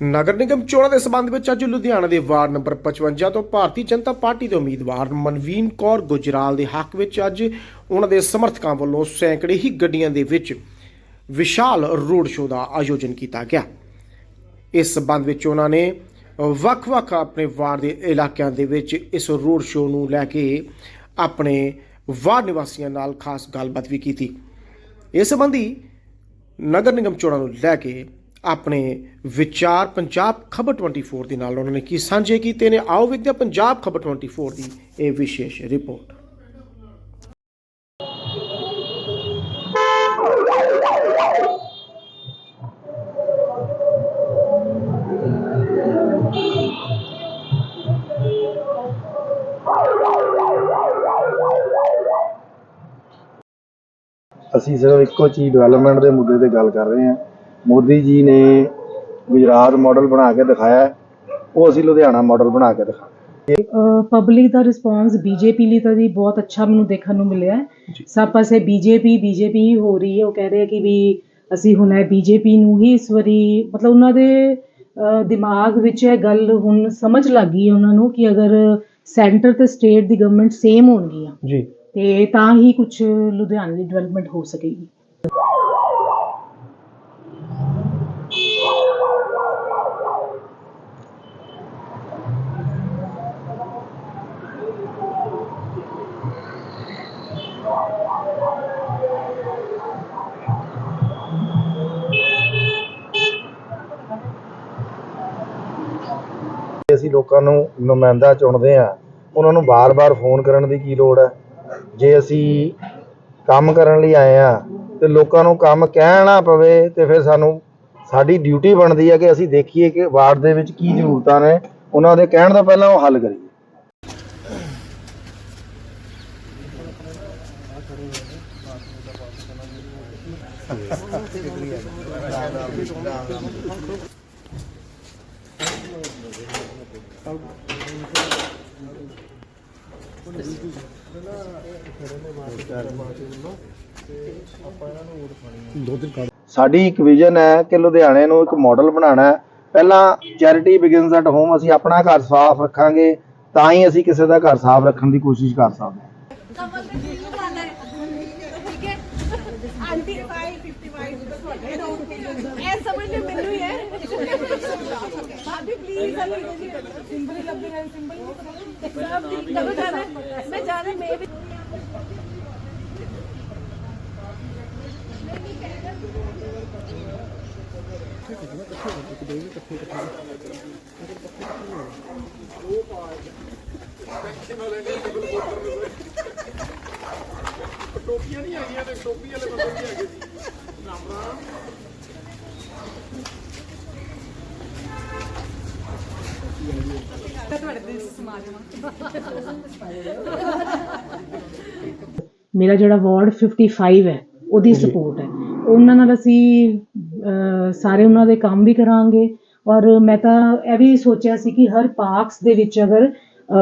ਨਗਰ ਨਿਗਮ ਚੋਣਾਂ ਦੇ ਸਬੰਧ ਵਿੱਚ ਅੱਜ ਲੁਧਿਆਣਾ ਦੇ ਵਾਰਡ ਨੰਬਰ 55 ਤੋਂ ਭਾਰਤੀ ਜਨਤਾ ਪਾਰਟੀ ਦੇ ਉਮੀਦਵਾਰ ਮਨਵੀਨ ਕੌਰ ਗੁਜਰਾਲ ਦੇ ਹੱਕ ਵਿੱਚ ਅੱਜ ਉਹਨਾਂ ਦੇ ਸਮਰਥਕਾਂ ਵੱਲੋਂ ਸੈਂਕੜੇ ਹੀ ਗੱਡੀਆਂ ਦੇ ਵਿੱਚ ਵਿਸ਼ਾਲ ਰੋਡ ਸ਼ੋਅ ਦਾ ਆਯੋਜਨ ਕੀਤਾ ਗਿਆ। ਇਸ ਸਬੰਧ ਵਿੱਚ ਉਹਨਾਂ ਨੇ ਵੱਖ-ਵੱਖ ਆਪਣੇ ਵਾਰਡ ਦੇ ਇਲਾਕਿਆਂ ਦੇ ਵਿੱਚ ਇਸ ਰੋਡ ਸ਼ੋਅ ਨੂੰ ਲੈ ਕੇ ਆਪਣੇ ਵਾਰਡ ਨਿਵਾਸੀਆਂ ਨਾਲ ਖਾਸ ਗੱਲਬਾਤ ਵੀ ਕੀਤੀ। ਇਸ ਸੰਬੰਧੀ ਨਗਰ ਨਿਗਮ ਚੋਣਾਂ ਨੂੰ ਲੈ ਕੇ ਆਪਣੇ ਵਿਚਾਰ ਪੰਜਾਬ ਖਬਰ 24 ਦੇ ਨਾਲ ਉਹਨਾਂ ਨੇ ਕੀ ਸਾਂਝੇ ਕੀਤੇ ਨੇ? ਆਓ ਵਿਦਿਆ ਪੰਜਾਬ ਖਬਰ 24 ਦੀ ਇਹ ਵਿਸ਼ੇਸ਼ ਰਿਪੋਰਟ। ਅਸੀਂ ਸਿਰਫ ਇੱਕੋ ਚੀਜ਼ ਡਿਵੈਲਪਮੈਂਟ ਦੇ ਮੁੱਦੇ ਤੇ ਗੱਲ ਕਰ ਰਹੇ ਹਾਂ। ਮੋਦੀ ਜੀ ਨੇ ਗੁਜਰਾਤ ਮਾਡਲ ਬਣਾ ਕੇ ਦਿਖਾਇਆ ਉਹ ਅਸੀਂ ਲੁਧਿਆਣਾ ਮਾਡਲ ਬਣਾ ਕੇ ਦਿਖਾ ਪਬਲਿਕ ਦਾ ਰਿਸਪਾਂਸ ਬੀਜੇਪੀ ਲਈ ਤਾਂ ਜੀ ਬਹੁਤ ਅੱਛਾ ਮੈਨੂੰ ਦੇਖਣ ਨੂੰ ਮਿਲਿਆ ਸਭ ਪਾਸੇ ਬੀਜੇਪੀ ਬੀਜੇਪੀ ਹੀ ਹੋ ਰਹੀ ਹੈ। ਉਹ ਕਹਿ ਰਹੇ ਆ ਕਿ ਵੀ ਅਸੀਂ ਹੁਣ ਹੈ ਬੀਜੇਪੀ ਨੂੰ ਹੀ ਇਸ ਵਾਰੀ ਮਤਲਬ ਉਹਨਾਂ ਦੇ ਦਿਮਾਗ ਵਿੱਚ ਇਹ ਗੱਲ ਹੁਣ ਸਮਝ ਲੱਗ ਗਈ ਉਹਨਾਂ ਨੂੰ ਕਿ ਅਗਰ ਸੈਂਟਰ ਤੇ ਸਟੇਟ ਦੀ ਗਵਰਨਮੈਂਟ ਸੇਮ ਹੋਣਗੀਆਂ ਜੀ। ਤੇ ਤਾਂ ਹੀ ਕੁਝ ਲੁਧਿਆਣੇ ਦੀ ਡਿਵੈਲਪਮੈਂਟ ਹੋ ਸਕੇਗੀ। ਅਸੀਂ ਲੋਕਾਂ ਨੂੰ ਨੁਮਾਇੰਦਾ ਚੁਣਦੇ ਆ ਉਹਨਾਂ ਨੂੰ ਬਾਰ-ਬਾਰ ਫੋਨ ਕਰਨ ਦੀ ਕੀ ਲੋੜ ਹੈ? ਜੇ ਅਸੀਂ ਕੰਮ ਕਰਨ ਲਈ ਆਏ ਆ ਤੇ ਲੋਕਾਂ ਨੂੰ ਕੰਮ ਕਹਿਣਾ ਪਵੇ, ਤੇ ਫਿਰ ਸਾਨੂੰ ਸਾਡੀ ਡਿਊਟੀ ਬਣਦੀ ਹੈ ਕਿ ਅਸੀਂ ਦੇਖੀਏ ਕਿ ਵਾਰਡ ਦੇ ਵਿੱਚ ਕੀ ਜ਼ਰੂਰਤਾਂ ਨੇ। ਉਹਨਾਂ ਦੇ ਕਹਿਣ ਤੋਂ ਪਹਿਲਾਂ ਉਹ ਹੱਲ ਕਰੀਏ। ਸਾਡੀ ਇੱਕ ਵਿਜ਼ਨ ਹੈ ਕਿ ਲੁਧਿਆਣੇ ਨੂੰ ਇੱਕ ਮਾਡਲ ਬਣਾਉਣਾ ਹੈ। ਪਹਿਲਾਂ ਚੈਰਿਟੀ ਬਿਗਨਸ ਐਟ ਹੋਮ ਅਸੀਂ ਆਪਣਾ ਘਰ ਸਾਫ਼ ਰੱਖਾਂਗੇ, ਤਾਂ ਹੀ ਅਸੀਂ ਕਿਸੇ ਦਾ ਘਰ ਸਾਫ਼ ਰੱਖਣ ਦੀ ਕੋਸ਼ਿਸ਼ ਕਰ ਸਕਦੇ ਹਾਂ। ਆਂਟੀ 555 ਦਾ ਤੁਹਾਡੇ ਨਾਮ ਇਹ ਸਮਝ ਲੈ ਮੈਨੂੰ ਹੀ ਹੈ ਭਾਬੀ ਪਲੀਜ਼ ਅਲੀ ਜੀ ਸਿੰਬਲ ਲੱਭੇ ਗਏ ਸਿੰਬਲ ਸਭ ਠੀਕ ਕਦੋਂ ਜਾਣਾ ਹੈ? ਮੈਂ ਜਾਣਾ ਮੈਂ ਵੀ ਮੇਰਾ ਜਿਹੜਾ ਵਾਰਡ 55 ਹੈ ਉਹਦੀ ਸਪੋਰਟ ਹੈ। ਉਹਨਾਂ ਨਾਲ ਅਸੀਂ ਸਾਰੇ ਉਹਨਾਂ ਦੇ ਕੰਮ ਵੀ ਕਰਾਂਗੇ। ਔਰ ਮੈਂ ਤਾਂ ਇਹ ਵੀ ਸੋਚਿਆ ਸੀ ਕਿ ਹਰ ਪਾਰਕਸ ਦੇ ਵਿੱਚ ਅਗਰ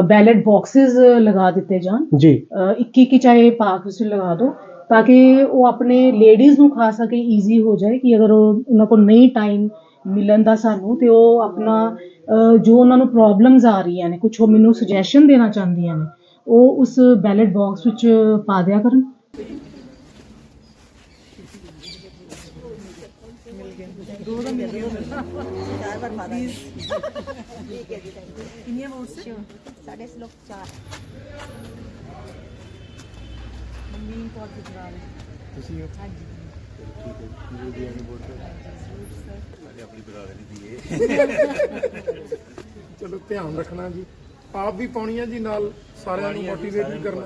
ਬੈਲਟ ਬਾਕਸਸ ਲਗਾ ਦਿੱਤੇ ਜਾਣ ਜੀ। ਇੱਕ ਇੱਕ ਚਾਹੇ ਪਾਰਕ ਵਿੱਚ ਲਗਾ ਦਿਓ ਤਾਂ ਕਿ ਉਹ ਆਪਣੇ ਲੇਡੀਜ਼ ਨੂੰ ਖਾਸ ਕਰਕੇ ਈਜ਼ੀ ਹੋ ਜਾਏ ਕਿ ਅਗਰ ਉਹ ਉਹਨਾਂ ਕੋਲ ਨਹੀਂ ਟਾਈਮ ਮਿਲਣ ਦਾ ਸਾਨੂੰ ਤੇ ਉਹ ਆਪਣਾ ਜੋ ਉਹਨਾਂ ਨੂੰ ਪ੍ਰੋਬਲਮਸ ਆ ਰਹੀਆਂ ਨੇ ਕੁਝ ਉਹ ਮੈਨੂੰ ਸੁਜੈਸ਼ਨ ਦੇਣਾ ਚਾਹੁੰਦੀਆਂ ਨੇ ਉਹ ਉਸ ਬੈਲਟ ਬਾਕਸ ਵਿੱਚ ਪਾ ਦਿਆ ਕਰਨ। ਸਾਡੇ ਲੋਕ ਚਾਰ ਚਲੋ ਧਿਆਨ ਰੱਖਣਾ ਜੀ। ਆਪ ਵੀ ਪਾਉਣੀ ਹੈ ਜੀ ਨਾਲ ਸਾਰਿਆਂ ਨੂੰ ਮੋਟੀਵੇਟ ਵੀ ਕਰਨਾ।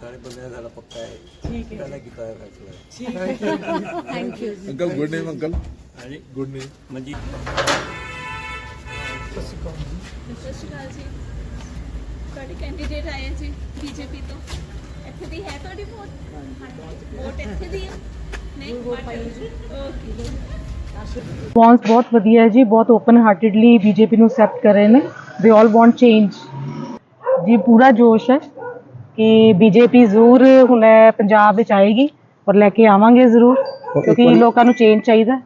ਸਾਰੇ ਬੰਦੇ ਦਾ ਪੱਕਾ ਹੈ। ਠੀਕ ਹੈ ਪਹਿਲਾਂ ਕੀਤਾ ਹੈ ਫੈਸਲਾ thank you uncle good name uncle? ਹਾਂਜੀ। Good name Manjeet. ਸਤਿ ਸ਼੍ਰੀ ਅਕਾਲ ਜੀ। ਤੁਹਾਡੇ ਕੈਂਡੀਡੇਟ ਆਏ ਹੈ ਜੀ ਬੀਜੇਪੀ ਤੋਂ। ਇੱਥੇ ਦੀ ਹੈ ਤੁਹਾਡੀ ਵੋਟ? ਵੋਟ ਇੱਥੇ ਦੀ ਹੈ? ਨਹੀਂ ਓਕੇ ਰਿਸਪੌਂਸ ਬਹੁਤ ਵਧੀਆ ਹੈ ਜੀ ਬਹੁਤ ਓਪਨ ਹਾਰਟedly ਬੀਜੇਪੀ ਨੂੰ ਐਕਸੈਪਟ ਕਰ ਰਹੇ ਨੇ। ਦੇ ਆਲ ਵਾਂਟ ਚੇਂਜ ਜੀ ਪੂਰਾ ਜੋਸ਼ ਹੈ ਕਿ ਬੀਜੇਪੀ ਜ਼ਰੂਰ ਹੁਣ ਪੰਜਾਬ ਵਿੱਚ ਆਏਗੀ ਔਰ ਲੈ ਕੇ ਆਵਾਂਗੇ ਜ਼ਰੂਰ ਕਿਉਂਕਿ ਲੋਕਾਂ ਨੂੰ ਚੇਂਜ ਚਾਹੀਦਾ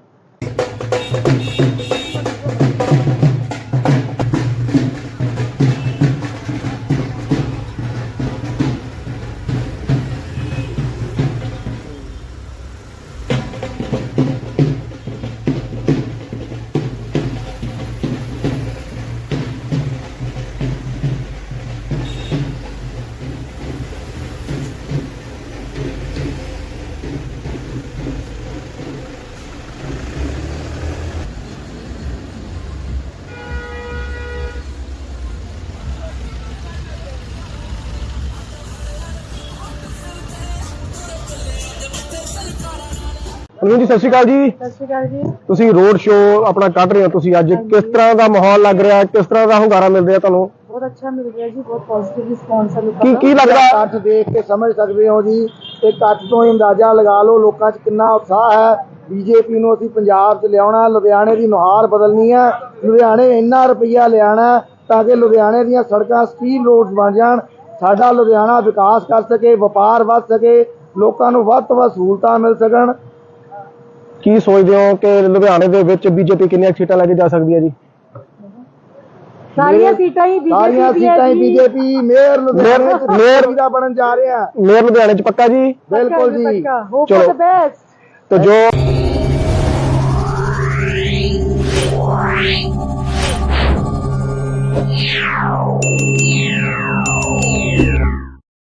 ਅਨੂ ਜੀ ਸਤਿ ਸ਼੍ਰੀ ਅਕਾਲ ਜੀ। ਸਤਿ ਸ਼੍ਰੀ ਅਕਾਲ ਜੀ। ਤੁਸੀਂ ਰੋਡ ਸ਼ੋਅ ਆਪਣਾ ਕੱਢ ਰਹੇ ਹੋ ਤੁਸੀਂ ਅੱਜ। ਕਿਸ ਤਰ੍ਹਾਂ ਦਾ ਮਾਹੌਲ ਲੱਗ ਰਿਹਾ? ਹੈ ਕਿਸ ਤਰ੍ਹਾਂ ਦਾ ਹੁੰਗਾਰਾ ਮਿਲ ਰਿਹਾ ਤੁਹਾਨੂੰ? ਬਹੁਤ ਅੱਛਾ ਮਿਲ ਰਿਹਾ ਜੀ ਬਹੁਤ ਪੋਜ਼ਿਟਿਵ ਰਿਸਪੌਂਸ ਹੈ ਲੋਕਾਂ ਕੀ ਦਾ। ਕੀ ਲੱਗਦਾ? ਇਕੱਠ ਦੇਖ ਕੇ ਸਮਝ ਸਕਦੇ ਹੋ ਜੀ ਤੇ ਇਕੱਠ ਤੋਂ ਹੀ ਅੰਦਾਜ਼ਾ ਲਗਾ ਲਓ ਲੋਕਾਂ 'ਚ ਕਿੰਨਾ ਉਤਸ਼ਾਹ ਹੈ। ਬੀਜੇਪੀ ਨੂੰ ਅਸੀਂ ਪੰਜਾਬ 'ਚ ਲਿਆਉਣਾ ਲੁਧਿਆਣੇ ਦੀ ਨੁਹਾਰ ਬਦਲਣੀ ਹੈ। ਲੁਧਿਆਣੇ ਇੰਨਾ ਰੁਪਈਆ ਲਿਆਣਾ ਤਾਂ ਕਿ ਲੁਧਿਆਣੇ ਦੀਆਂ ਸੜਕਾਂ ਸਟੀਲ ਰੋਡਸ ਬਣ ਜਾਣ ਸਾਡਾ ਲੁਧਿਆਣਾ ਵਿਕਾਸ ਕਰ ਸਕੇ ਵਪਾਰ ਵੱਧ ਸਕੇ ਲੋਕਾਂ ਨੂੰ ਵੱਧ ਤੋਂ ਵੱਧ ਸਹੂਲਤਾਂ ਮਿਲ ਸਕਣ। ਕੀ ਸੋਚਦੇ ਹੋ ਕਿ ਲੁਧਿਆਣੇ ਦੇ ਵਿੱਚ ਬੀਜੇਪੀ ਕਿੰਨੀਆਂ ਸੀਟਾਂ ਲੈ ਕੇ ਜਾ ਸਕਦੀ ਹੈ ਜੀ? ਸਾਰੀਆਂ ਸੀਟਾਂ ਹੀ ਬੀਜੇਪੀ ਸਾਰੀਆਂ ਸੀਟਾਂ ਹੀ ਬੀਜੇਪੀ ਮੇਅਰ ਲੁਧਿਆਣੇ ਚ ਮੇਅਰ ਦਾ ਬਣਨ ਜਾ ਰਿਹਾ। ਮੇਅਰ ਲੁਧਿਆਣੇ ਚ ਪੱਕਾ ਜੀ? ਬਿਲਕੁਲ ਜੀ ਹੋਪ ਫॉर ਜੋ